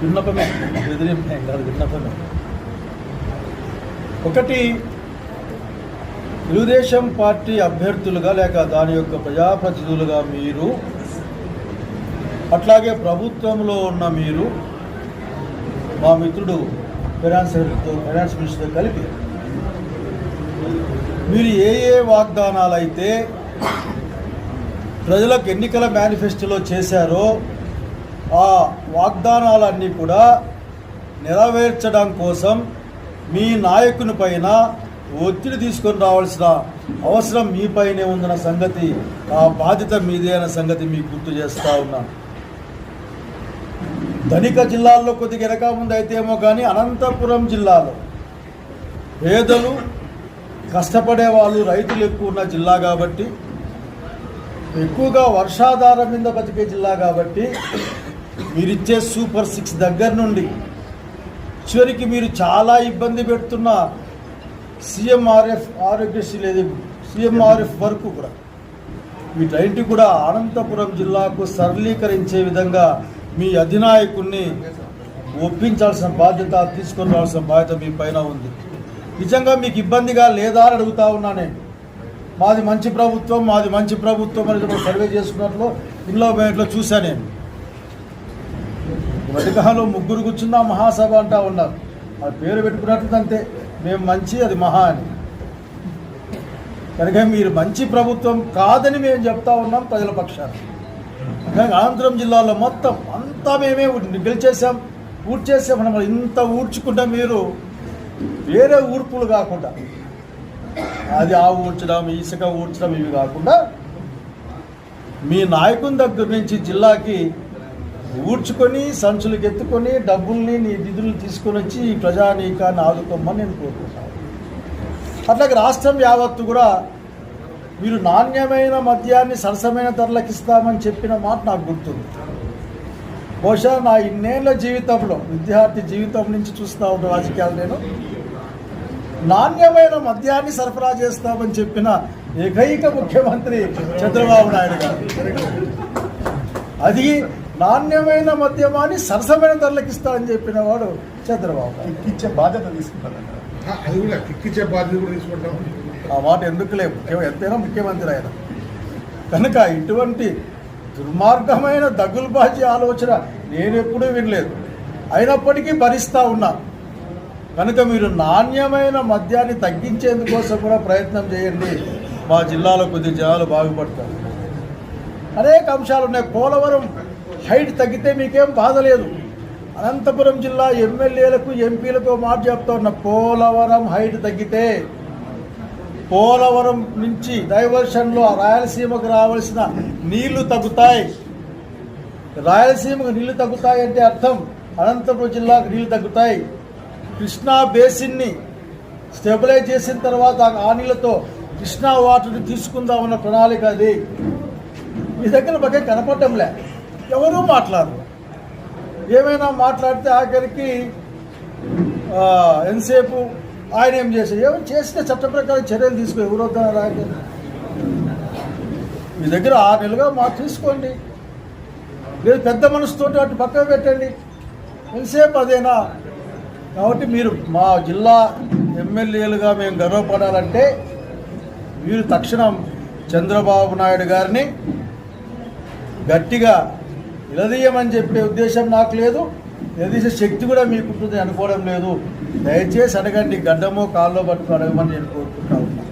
విన్నపమే ఎదిరింపేం కాదు విన్నపమే ఒకటి తెలుగుదేశం పార్టీ అభ్యర్థులుగా లేక దాని యొక్క ప్రజాప్రతినిధులుగా మీరు అట్లాగే ప్రభుత్వంలో ఉన్న మీరు మా మిత్రుడు ఫైనాన్స్ ఫైనాన్స్ మినిస్టర్తో కలిపి మీరు ఏ ఏ వాగ్దానాలు అయితే ప్రజలకు ఎన్నికల మేనిఫెస్టోలో చేశారో ఆ వాగ్దానాలన్నీ కూడా నెరవేర్చడం కోసం మీ నాయకుని పైన ఒత్తిడి తీసుకొని రావాల్సిన అవసరం మీ పైనే ఉందన్న సంగతి ఆ బాధ్యత మీదే అన్న సంగతి మీకు గుర్తు చేస్తూ ఉన్నాను ధనిక జిల్లాల్లో కొద్దిగా వెనక ముందు అయితేమో కానీ అనంతపురం జిల్లాలో పేదలు కష్టపడే వాళ్ళు రైతులు ఎక్కువ ఉన్న జిల్లా కాబట్టి ఎక్కువగా వర్షాధారం మీద బతికే జిల్లా కాబట్టి మీరిచ్చే సూపర్ సిక్స్ దగ్గర నుండి చివరికి మీరు చాలా ఇబ్బంది పెడుతున్న సీఎంఆర్ఎఫ్ ఆరోగ్యశ్రీ లేదు సీఎంఆర్ఎఫ్ వరకు కూడా. వీటన్నిటి కూడా అనంతపురం జిల్లాకు సరళీకరించే విధంగా మీ అధినాయకుణ్ణి ఒప్పించాల్సిన బాధ్యత తీసుకొని రావాల్సిన బాధ్యత మీ పైన ఉంది. నిజంగా మీకు ఇబ్బందిగా లేదా అని అడుగుతా ఉన్నా నేను. మాది మంచి ప్రభుత్వం మాది మంచి ప్రభుత్వం అని సర్వే చేసుకున్నట్లు ఇంట్లో బయటలో చూశాను నేను. మధ్యకాలంలో ముగ్గురు కూర్చున్న మహాసభ అంటా ఉన్నారు. ఆ పేరు పెట్టుకున్నట్లు అంతే మేము మంచి అది మహా అని. కనుక మీరు మంచి ప్రభుత్వం కాదని మేము చెప్తా ఉన్నాం ప్రజల పక్షాన. ఆంధ్రం జిల్లాలో మొత్తం అంతా మేమే గెలిచేసాం ఊడ్చేసాం మనం ఇంత ఊడ్చుకుంటే మీరు వేరే ఊర్పులు కాకుండా అది ఆ ఊడ్చడం ఇసుక ఊడ్చడం ఇవి కాకుండా మీ నాయకుని దగ్గర నుంచి జిల్లాకి ఊడ్చుకొని సంచులకు ఎత్తుకొని డబ్బుల్ని నీ నిధులు తీసుకొని వచ్చి ఈ ప్రజానీకాన్ని ఆదుకోమని నేను కోరుకుంటాను అట్లాగే రాష్ట్రం యావత్తు కూడా మీరు నాణ్యమైన మద్యాన్ని సరసమైన ధరలకు ఇస్తామని చెప్పిన మాట నాకు గుర్తుంది. బహుశా నా ఇన్నేళ్ళ జీవితంలో విద్యార్థి జీవితం నుంచి చూస్తూ ఉన్న రాజకీయాలు నేను నాణ్యమైన మద్యాన్ని సరఫరా చేస్తామని చెప్పిన ఏకైక ముఖ్యమంత్రి చంద్రబాబు నాయుడు గారు. అది నాణ్యమైన మద్యమాన్ని సరసమైన ధరలకు ఇస్తామని చెప్పిన వాడు చంద్రబాబు. ఇచ్చే బాధ్యత అది కూడా కిక్కిచ్చే బాధ్యత కూడా తీసుకుంటాం. ఆ మాట ఎందుకులే? ముఖ్యం ఎంతైనా ముఖ్యమంత్రి ఆయన. కనుక ఇటువంటి దుర్మార్గమైన దగులుబాజీ ఆలోచన నేను ఎప్పుడూ వినలేదు. అయినప్పటికీ భరిస్తూ ఉన్నా. కనుక మీరు నాణ్యమైన మద్యాన్ని తగ్గించేందుకోసం కూడా ప్రయత్నం చేయండి. మా జిల్లాలో కొద్ది జనాలు బాగుపడతారు. అనేక అంశాలు ఉన్నాయి. పోలవరం హైట్ తగ్గితే మీకేం బాధ లేదు. అనంతపురం జిల్లా ఎమ్మెల్యేలకు ఎంపీలకు మాట చెప్తా ఉన్న పోలవరం హైట్ తగ్గితే పోలవరం నుంచి డైవర్షన్లో రాయలసీమకు రావాల్సిన నీళ్ళు తగ్గుతాయి. రాయలసీమకు నీళ్ళు తగ్గుతాయి అంటే అర్థం అనంతపురం జిల్లాకు నీళ్ళు తగ్గుతాయి. కృష్ణా బేసిన్ని స్టెబిలైజ్ చేసిన తర్వాత ఆ నీళ్ళతో కృష్ణా వాటర్ని తీసుకుందామన్న ప్రణాళిక అది. మీ దగ్గర బాగా కనపడటంలే. ఎవరూ మాట్లాడరు. ఏమైనా మాట్లాడితే ఆఖరికి ఎంతసేపు ఆయన ఏం చేశారు ఏమైనా చేస్తే చట్ట ప్రకారం చర్యలు తీసుకో ఎవరో వద్దన్నారు మీ దగ్గర ఆరు నెలలుగా మా తీసుకోండి. లేదు పెద్ద మనసుతోటి అటు పక్కన పెట్టండి. ఎంతసేపు అదేనా. కాబట్టి మీరు మా జిల్లా ఎమ్మెల్యేలుగా మేము గర్వపడాలంటే మీరు తక్షణం చంద్రబాబు నాయుడు గారిని గట్టిగా నిలదీయమని చెప్పే ఉద్దేశం నాకు లేదు. నిలదీసే శక్తి కూడా మీకు ఉంటుంది అనుకోవడం లేదు. దయచేసి అడగండి గడ్డమో కాల్లో పట్టుకుని అడగమని నేను కోరుకుంటా ఉన్నా.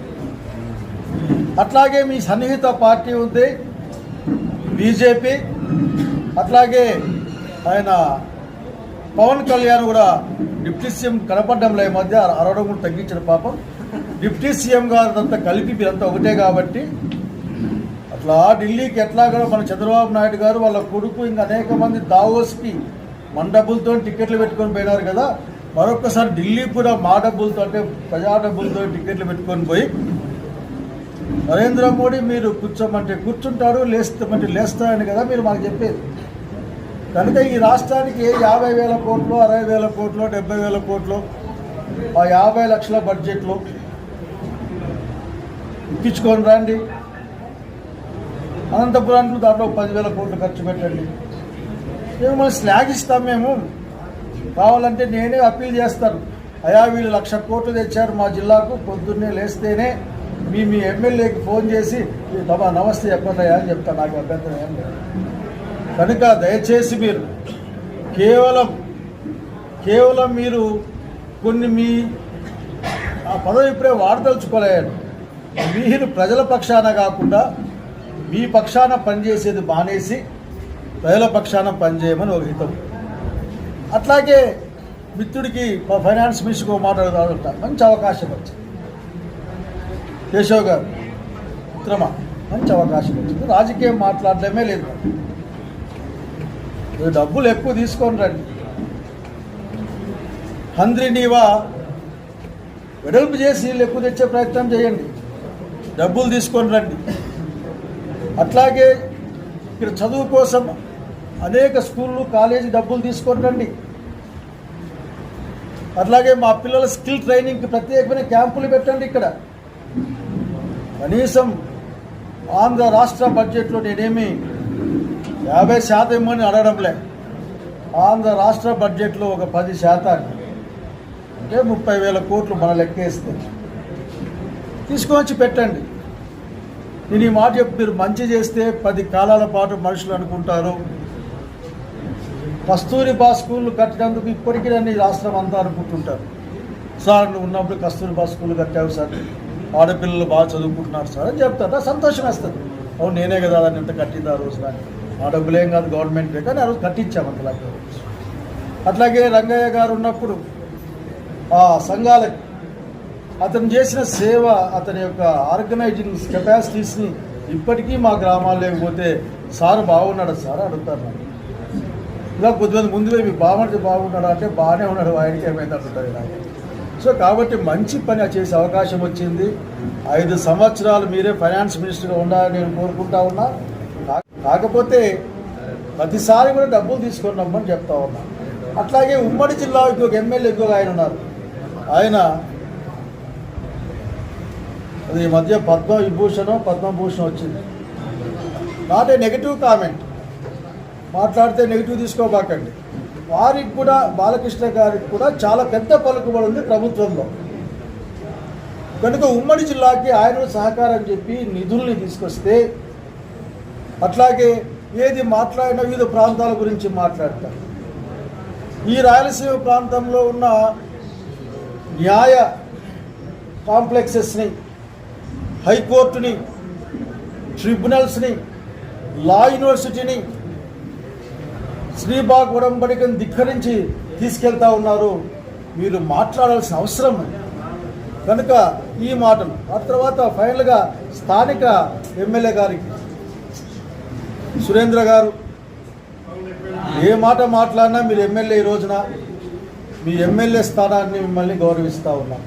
అట్లాగే మీ సన్నిహిత పార్టీ ఉంది బీజేపీ. అట్లాగే ఆయన పవన్ కళ్యాణ్ కూడా డిప్యూటీ సీఎం కనపడ్డంలో ఈ మధ్య అరవడం కూడా తగ్గించిన పాపం. డిప్యూటీ సీఎం గారు అంతా కలిపి మీరంతా ఒకటే కాబట్టి అట్లా ఢిల్లీకి ఎట్లాగా మన చంద్రబాబు నాయుడు గారు వాళ్ళ కొడుకు ఇంకా అనేక మంది దావోస్కి మన డబ్బులతో టికెట్లు పెట్టుకొని పోయినారు కదా మరొకసారి ఢిల్లీ కూడా మా డబ్బులతో అంటే ప్రజా డబ్బులతో టికెట్లు పెట్టుకొని పోయి నరేంద్ర మోడీ మీరు కూర్చోమంటే కూర్చుంటాడు లేస్తామంటే లేస్తారని కదా మీరు మాకు చెప్పేది. కనుక ఈ రాష్ట్రానికి యాభై వేల కోట్లు అరవై వేల కోట్లు డెబ్బై వేల కోట్లు ఆ యాభై లక్షల బడ్జెట్లో ఇప్పించుకొని రండి. అనంతపురానికి దాంట్లో పదివేల కోట్లు ఖర్చు పెట్టండి. మేము మనం స్లాగ్ ఇస్తాం మేము. కావాలంటే నేనే అప్పీల్ చేస్తాను. అయా వీళ్ళు లక్ష కోట్లు తెచ్చారు మా జిల్లాకు పొద్దున్నే లేస్తేనే మీ మీ ఎమ్మెల్యేకి ఫోన్ చేసి తమ నమస్తే చెప్పండియా అని చెప్తాను నాకు అభ్యంతరం ఏం లేదు. కనుక దయచేసి మీరు కేవలం కేవలం మీరు కొన్ని మీ ఆ పదవి ఇప్పుడే వాడదలుచుకోలేరు మీరు ప్రజల పక్షాన కాకుండా మీ పక్షాన పనిచేసేది మానేసి ప్రజల పక్షాన పనిచేయమని ఒక హితం. అట్లాగే మిత్రుడికి మా ఫైనాన్స్ మినిస్టర్కి ఒక మాట్లాడుతా మంచి అవకాశం వచ్చింది. కేశవ్ గారు మిత్రమా మంచి అవకాశం వచ్చింది. రాజకీయం మాట్లాడడమే లేదు. డబ్బులు ఎక్కువ తీసుకొని రండి. హంద్రి నీవా వెడల్పు చేసి నీళ్ళు ఎక్కువ తెచ్చే ప్రయత్నం చేయండి. డబ్బులు తీసుకొని రండి. అట్లాగే ఇక్కడ చదువు కోసం అనేక స్కూళ్ళు కాలేజీ డబ్బులు తీసుకొని రండి. అట్లాగే మా పిల్లల స్కిల్ ట్రైనింగ్కి ప్రత్యేకమైన క్యాంపులు పెట్టండి ఇక్కడ. కనీసం ఆంధ్ర రాష్ట్ర బడ్జెట్లో నేనేమి యాభై శాతం ఇమ్మని అడగడంలే ఆంధ్ర రాష్ట్ర బడ్జెట్లో ఒక పది శాతాన్ని అంటే ముప్పై వేల కోట్లు మన లెక్కేస్తే. తీసుకొచ్చి పెట్టండి. నేను ఈ మాట చెప్పి మీరు మంచి చేస్తే పది కాలాల పాటు మనుషులు అనుకుంటారు. కస్తూరిబా స్కూళ్ళు కట్టినందుకు ఇప్పటికీ నన్ను ఈ రాష్ట్రం అంతా అనుకుంటుంటారు. సార్ నువ్వు ఉన్నప్పుడు కస్తూరిబా స్కూల్ కట్టావు సార్. ఆడపిల్లలు బాగా చదువుకుంటున్నారు సార్ అని చెప్తారు. సంతోషం వేస్తుంది. అవును నేనే కదా దాన్ని ఇంత కట్టింది ఆ రోజు నాకు. ఆ డబ్బులేం కాదు గవర్నమెంట్ కానీ ఆ రోజు కట్టించాము అంతలాగే. అట్లాగే రంగయ్య గారు ఉన్నప్పుడు ఆ సంఘాలకి అతను చేసిన సేవ అతని యొక్క ఆర్గనైజింగ్ కెపాసిటీస్ని ఇప్పటికీ మా గ్రామాలు లేకపోతే సార్ బాగున్నాడు సార్? అడుగుతారు నాకు ఇలా కొద్దిమంది ముందుగా మీ బాగుంటే బాగున్నాడు అంటే బాగానే ఉన్నాడు ఆయనకి ఏమైంది అంటుంటారు నాకు సో కాబట్టి మంచి పని చేసే అవకాశం వచ్చింది. ఐదు సంవత్సరాలు మీరే ఫైనాన్స్ మినిస్టర్గా ఉండాలని నేను కోరుకుంటా ఉన్నా. కాకపోతే ప్రతిసారి కూడా డబ్బులు తీసుకొని రమ్మని చెప్తా ఉన్నా. అట్లాగే ఉమ్మడి జిల్లా ఎక్కువ ఎమ్మెల్యే ఎక్కువగా ఆయన ఉన్నారు. ఆయన అది ఈ మధ్య పద్మ విభూషణం పద్మభూషణం వచ్చింది. నాట్ ఏ నెగిటివ్ కామెంట్ మాట్లాడితే నెగిటివ్ తీసుకోబాకండి. వారికి కూడా బాలకృష్ణ గారికి కూడా చాలా పెద్ద పలుకుబడి ఉంది ప్రభుత్వంలో. కనుక ఉమ్మడి జిల్లాకి ఆయన సహకారం చెప్పి నిధుల్ని తీసుకొస్తే అట్లాగే ఏది మాట్లాడినా వివిధ ప్రాంతాల గురించి మాట్లాడతారు. ఈ రాయలసీమ ప్రాంతంలో ఉన్న న్యాయ కాంప్లెక్సెస్ని హైకోర్టుని ట్రిబ్యునల్స్ని లా యూనివర్సిటీని శ్రీబాగ్ ఉడంబడికను ధిక్కరించి తీసుకెళ్తా ఉన్నారు. మీరు మాట్లాడాల్సిన అవసరం కనుక ఈ మాటలు ఆ తర్వాత ఫైనల్గా స్థానిక ఎమ్మెల్యే గారికి. సురేంద్ర గారు ఏ మాట మాట్లాడినా మీరు ఎమ్మెల్యే ఈ రోజున మీ ఎమ్మెల్యే స్థానాన్ని మిమ్మల్ని గౌరవిస్తూ ఉన్నాం.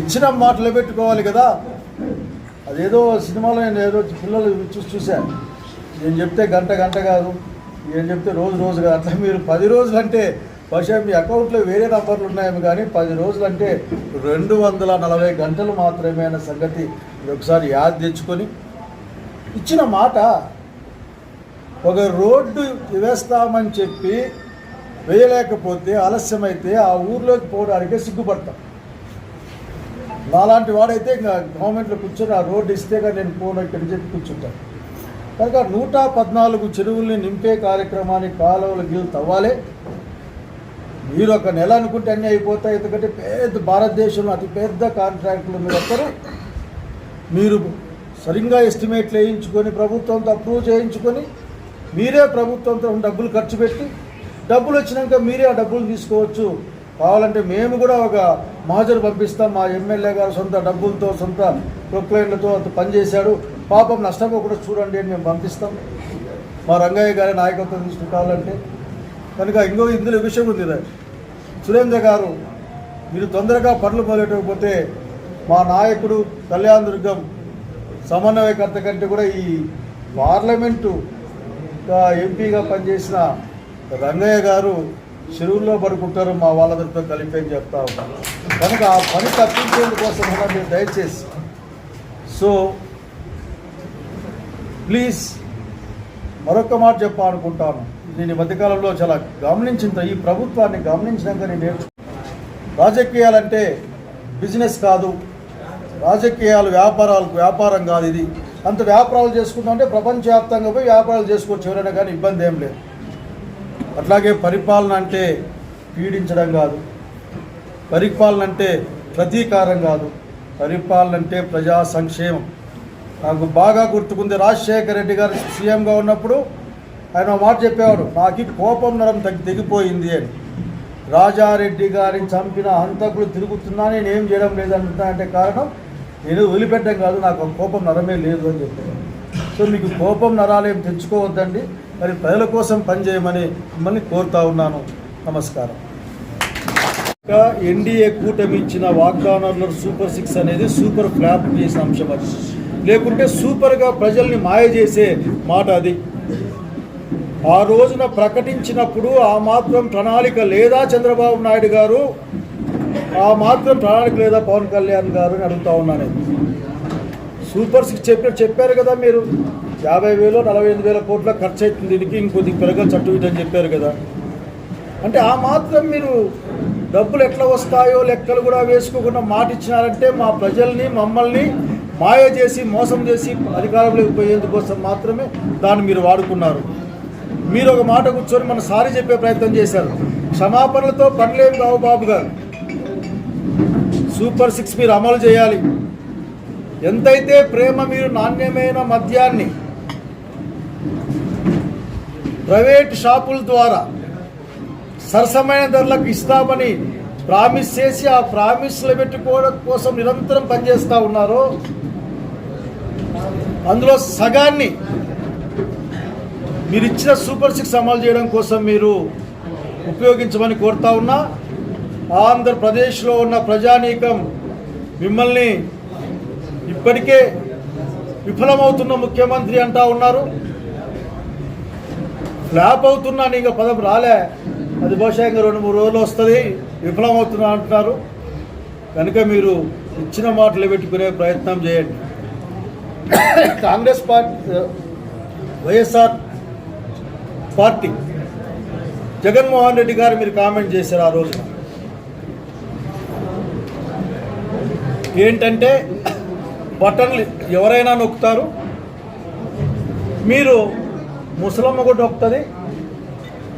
ఇచ్చిన మాటలు పెట్టుకోవాలి కదా. అదేదో సినిమాలో నేను ఏదో పిల్లలు చూసి చూశాను నేను చెప్తే గంట గంట కాదు. నేను చెప్తే రోజు రోజు కాదు. అట్లా మీరు పది రోజులు అంటే బహుశా మీ అకౌంట్లో వేరే నంబర్లు ఉన్నాయేమో కానీ పది రోజులు అంటే రెండు వందల నలభై గంటలు మాత్రమే అన్న సంగతి ఒకసారి యాద్ తెచ్చుకొని ఇచ్చిన మాట ఒక రోడ్డు వేస్తామని చెప్పి వేయలేకపోతే ఆలస్యమైతే ఆ ఊర్లోకి పోవడానికే సిగ్గుపడతాం. నాలాంటి వాడైతే ఇంకా గవర్నమెంట్లో కూర్చొని ఆ రోడ్డు ఇస్తే కానీ నేను పోను ఇక్కడి చెప్పి కూర్చుంటాను కనుక నూట పద్నాలుగు చెరువుల్ని నింపే కార్యక్రమానికి కాలువలు గిల్లు తవ్వాలి. మీరు ఒక నెల అనుకుంటే అన్నీ అయిపోతాయి ఎందుకంటే పెద్ద భారతదేశంలో అతి పెద్ద కాంట్రాక్టులు మీరు ఒక్కరు. మీరు సరిగ్గా ఎస్టిమేట్లు వేయించుకొని ప్రభుత్వంతో అప్రూవ్ చేయించుకొని మీరే ప్రభుత్వంతో డబ్బులు ఖర్చు పెట్టి డబ్బులు వచ్చినాక మీరే ఆ డబ్బులు తీసుకోవచ్చు. కావాలంటే మేము కూడా ఒక మహాజరు పంపిస్తాం. మా ఎమ్మెల్యే గారు సొంత డబ్బులతో సొంత ప్రొక్లైన్లతో అంత పనిచేశాడు పాపం నష్టపోకుండా చూడండి అని మేము పంపిస్తాం. మా రంగయ్య గారి నాయకత్వం తీసుకుని కావాలంటే. కనుక ఇంకో ఇందులో విషయం ఉంది సురేంద్ర గారు మీరు తొందరగా పనులు మొదలెట్టకపోతే మా నాయకుడు కళ్యాణ్ దుర్గం సమన్వయకర్త కంటే కూడా ఈ పార్లమెంటు ఎంపీగా పనిచేసిన రంగయ్య గారు చెరువుల్లో పడుకుంటారు మా వాళ్ళందరితో కలిపి అని చెప్తా ఉన్నారు. కనుక ఆ పని తప్పించేందుకోసం కూడా మీరు దయచేసి. సో ప్లీజ్ మరొక మాట చెప్పాలనుకుంటాను. నేను ఈ మధ్యకాలంలో చాలా గమనించిన ఈ ప్రభుత్వాన్ని గమనించినాక నేను నేర్చు రాజకీయాలంటే బిజినెస్ కాదు రాజకీయాలు వ్యాపారాలకు వ్యాపారం కాదు ఇది. అంత వ్యాపారాలు చేసుకుందామంటే ప్రపంచవ్యాప్తంగా పోయి వ్యాపారాలు చేసుకోవచ్చు ఎవరైనా కానీ ఇబ్బంది ఏం లేదు. అట్లాగే పరిపాలన అంటే పీడించడం కాదు. పరిపాలన అంటే ప్రతీకారం కాదు. పరిపాలన అంటే ప్రజా సంక్షేమం. నాకు బాగా గుర్తుకుంది రాజశేఖర రెడ్డి గారు సీఎంగా ఉన్నప్పుడు ఆయన మాట చెప్పేవాడు నాకు కోపం నరం తగ్గి తెగిపోయింది అని. రాజారెడ్డి గారిని చంపిన హంతకులు తిరుగుతున్నా నేను ఏం చేయడం లేదంటున్నా అంటే కారణం నేను వదిలిపెట్టడం కాదు నాకు కోపం నరమే లేదు అని చెప్పాను సో మీకు కోపం నరాలు ఏం తెచ్చుకోవద్దండి. మరి ప్రజల కోసం పనిచేయమని మిమ్మల్ని కోరుతా ఉన్నాను. నమస్కారం. ఇంకా ఎన్డీఏ కూటమి ఇచ్చిన వాగ్దానాల్లో సూపర్ సిక్స్ అనేది సూపర్ ఫ్లాప్ చేసిన అంశం అది. లేకుంటే సూపర్గా ప్రజల్ని మాయ చేసే మాట అది. ఆ రోజున ప్రకటించినప్పుడు ఆ మాత్రం ప్రణాళిక లేదా చంద్రబాబు నాయుడు గారు ఆ మాత్రం ప్రణాళిక లేదా పవన్ కళ్యాణ్ గారు అని అడుగుతా ఉన్నాను సూపర్ సిక్స్ చెప్పారు చెప్పారు కదా మీరు. యాభై వేలు నలభై ఎనిమిది వేల కోట్ల ఖర్చు అవుతుంది దీనికి ఇంకొద్ది పెరగ చట్టు అని చెప్పారు కదా. అంటే ఆ మాత్రం మీరు డబ్బులు ఎట్లా వస్తాయో లెక్కలు కూడా వేసుకోకుండా మాట ఇచ్చినారంటే మా ప్రజల్ని మమ్మల్ని మాయ చేసి మోసం చేసి అధికారంలోకి పోయేందుకోసం మాత్రమే దాన్ని మీరు వాడుకున్నారు. మీరు ఒక మాట కూర్చొని మన సారి చెప్పే ప్రయత్నం చేశారు. క్షమాపణలతో పనులేం కావు బాబు గారు. సూపర్ సిక్స్ మీరు అమలు చేయాలి. ఎంతైతే ప్రేమ మీరు నాణ్యమైన మద్యాన్ని ప్రైవేట్ షాపుల ద్వారా సరసమైన ధరలకు ఇస్తామని ప్రామిస్ చేసి ఆ ప్రామిస్లు పెట్టుకోవడం కోసం నిరంతరం పనిచేస్తూ ఉన్నారు అందులో సగాన్ని మీరు ఇచ్చిన సూపర్ సిక్స్ అమలు చేయడం కోసం మీరు ఉపయోగించమని కోరుతా ఉన్నా ఆంధ్రప్రదేశ్లో ఉన్న ప్రజానీకం మిమ్మల్ని ఇప్పటికే విఫలమవుతున్న ముఖ్యమంత్రి అంటా ఉన్నారు. ఫ్లాప్ అవుతున్నాను ఇంకా పదం రాలే. అది బహుశా ఇంకా రెండు మూడు రోజులు వస్తుంది. విఫలమవుతున్నా అంటున్నారు. కనుక మీరు ఇచ్చిన మాటలు పెట్టుకునే ప్రయత్నం చేయండి. Congress party YSR party Jaganmohan Reddy garu మీరు కామెంట్ చేశారు ఆ రోజు ఏంటంటే బటన్లు ఎవరైనా నొక్కుతారు. మీరు ముసలమ్మ కూడా దొక్కుతుంది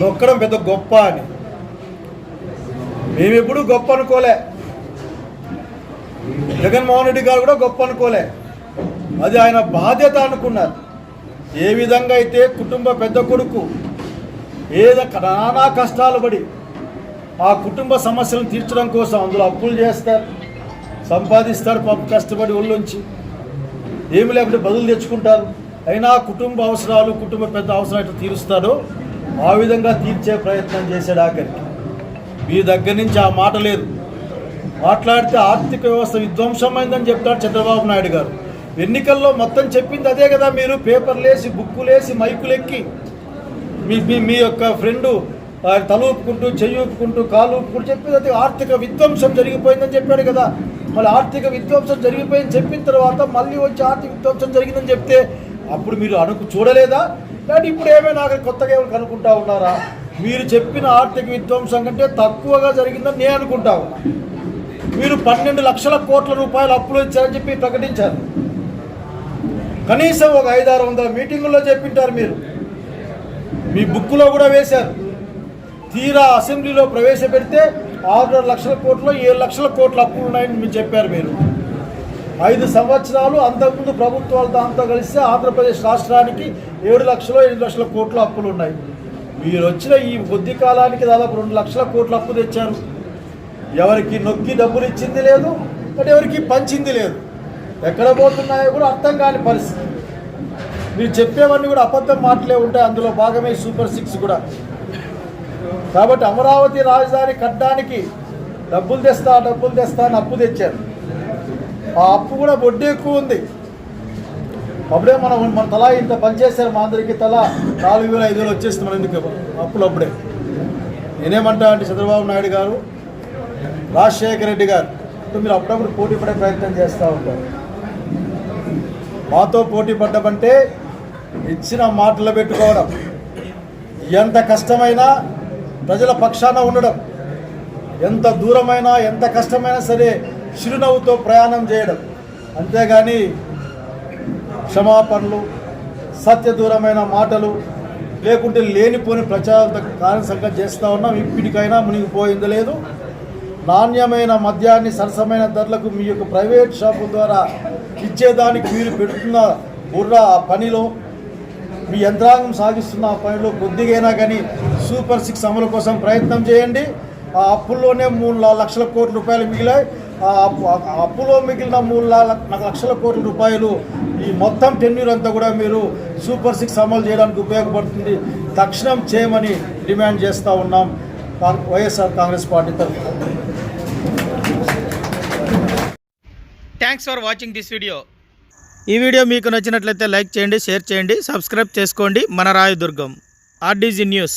దొక్కడం పెద్ద గొప్ప అని. మేము ఎప్పుడు గొప్ప అనుకోలే. జగన్మోహన్ రెడ్డి గారు కూడా గొప్ప అనుకోలే. అది ఆయన బాధ్యత అనుకున్నారు. ఏ విధంగా అయితే కుటుంబ పెద్ద కొడుకు ఏదో నానా కష్టాలు పడి ఆ కుటుంబ సమస్యలను తీర్చడం కోసం అందులో అప్పులు చేస్తారు సంపాదిస్తారు పాప కష్టపడి ఒళ్ళొంచి. ఏమి లేకపోతే బదులు తెచ్చుకుంటారు. అయినా కుటుంబ అవసరాలు కుటుంబ పెద్ద అవసరాలు ఎట్లా తీరుస్తాడో ఆ విధంగా తీర్చే ప్రయత్నం చేశాడు ఆఖరికి. మీ దగ్గర నుంచి ఆ మాట లేదు. మాట్లాడితే ఆర్థిక వ్యవస్థ విధ్వంసమైందని చెప్తాడు చంద్రబాబు నాయుడు గారు. ఎన్నికల్లో మొత్తం చెప్పింది అదే కదా మీరు. పేపర్లేసి బుక్కులేసి మైకులెక్కి మీ మీ మీ యొక్క ఫ్రెండు ఆయన తల ఊపుకుంటూ చెయ్యి ఊపుకుంటూ కాలు ఊపుకుంటూ చెప్పింది అది ఆర్థిక విధ్వంసం జరిగిపోయిందని చెప్పాడు కదా. మళ్ళీ ఆర్థిక విధ్వంసం జరిగిపోయింది చెప్పిన తర్వాత మళ్ళీ వచ్చి ఆర్థిక విధ్వంసం జరిగిందని చెప్తే అప్పుడు మీరు అనుకు చూడలేదా? లేదంటే ఇప్పుడు ఏమైనా కొత్తగా ఏమైనా కనుక్కుంటా ఉన్నారా? మీరు చెప్పిన ఆర్థిక విధ్వంసం కంటే తక్కువగా జరిగిందని నేను అనుకుంటా ఉన్నా. మీరు పన్నెండు లక్షల కోట్ల రూపాయలు అప్పులు ఇచ్చారని చెప్పి ప్రకటించారు. కనీసం ఒక ఐదారు వందల మీటింగుల్లో చెప్పింటారు మీరు. మీ బుక్లో కూడా వేశారు. తీరా అసెంబ్లీలో ప్రవేశపెడితే ఆరున్నర లక్షల కోట్లు ఏడు లక్షల కోట్ల అప్పులు ఉన్నాయని మీరు చెప్పారు మీరు. ఐదు సంవత్సరాలు అంతకుముందు ప్రభుత్వాలతో అంతా కలిస్తే ఆంధ్రప్రదేశ్ రాష్ట్రానికి ఏడు లక్షలు ఎనిమిది లక్షల కోట్ల అప్పులు ఉన్నాయి. మీరు వచ్చిన ఈ కొద్ది కాలానికి దాదాపు రెండు లక్షల కోట్ల అప్పు తెచ్చారు. ఎవరికి నొక్కి డబ్బులు ఇచ్చింది లేదు అంటే ఎవరికి పంచింది లేదు. ఎక్కడ పోతున్నాయో కూడా అర్థం కాని పరిస్థితి. మీరు చెప్పేవన్నీ కూడా అబద్ధం మాటలే ఉంటాయి అందులో భాగమే సూపర్ సిక్స్ కూడా. కాబట్టి అమరావతి రాజధాని కట్టడానికి డబ్బులు తెస్తా డబ్బులు తెస్తా అని అప్పు తెచ్చారు. ఆ అప్పు కూడా వడ్డీ ఎక్కువ ఉంది. అప్పుడే మనం మన తలా ఇంత పనిచేశారు మా అందరికీ తలా నాలుగు వేల ఐదు వేలు వచ్చేస్తుంది మనం ఎందుకు అప్పులు అప్పుడే. నేనేమంటా అంటే చంద్రబాబు నాయుడు గారు రాజశేఖర రెడ్డి గారు అంటే మీరు అప్పుడప్పుడు పోటీ పడే ప్రయత్నం చేస్తూ ఉంటారు. మాతో పోటీ పడ్డమంటే ఇచ్చిన మాటలు పెట్టుకోవడం ఎంత కష్టమైనా ప్రజల పక్షాన ఉండడం ఎంత దూరమైనా ఎంత కష్టమైనా సరే చిరునవ్వుతో ప్రయాణం చేయడం. అంతేగాని క్షమాపణలు సత్యదూరమైన మాటలు లేకుంటే లేనిపోని ప్రచారంతో కారణసంగా చేస్తూ ఉన్నాం. ఇప్పటికైనా మునిగిపోయింది లేదు. నాణ్యమైన మద్యాన్ని సరసమైన ధరలకు మీ యొక్క ప్రైవేట్ షాపు ద్వారా ఇచ్చేదానికి మీరు పెడుతున్న బుర్ర ఆ పనిలో మీ యంత్రాంగం సాగిస్తున్న ఆ పనిలో కొద్దిగైనా కానీ సూపర్ సిక్స్ అమలు కోసం ప్రయత్నం చేయండి. ఆ అప్పుల్లోనే మూడు లక్షల కోట్ల రూపాయలు మిగిలాయి. అప్పులో మిగిలిన మూడు లక్షల కోట్ల రూపాయలు ఈ మొత్తం టెన్యూర్ అంతా కూడా మీరు సూపర్ సిక్స్ అమలు చేయడానికి ఉపయోగపడుతుంది. తక్షణం చేయమని డిమాండ్ చేస్తూ ఉన్నాం. వైఎస్ఆర్ కాంగ్రెస్ పార్టీ తరఫున. Thanks for watching this video ఈ వీడియో మీకు నచ్చినట్లయితే లైక్ చేయండి షేర్ చేయండి సబ్స్క్రైబ్ చేసుకోండి. మన రాయదుర్గం. RDG news.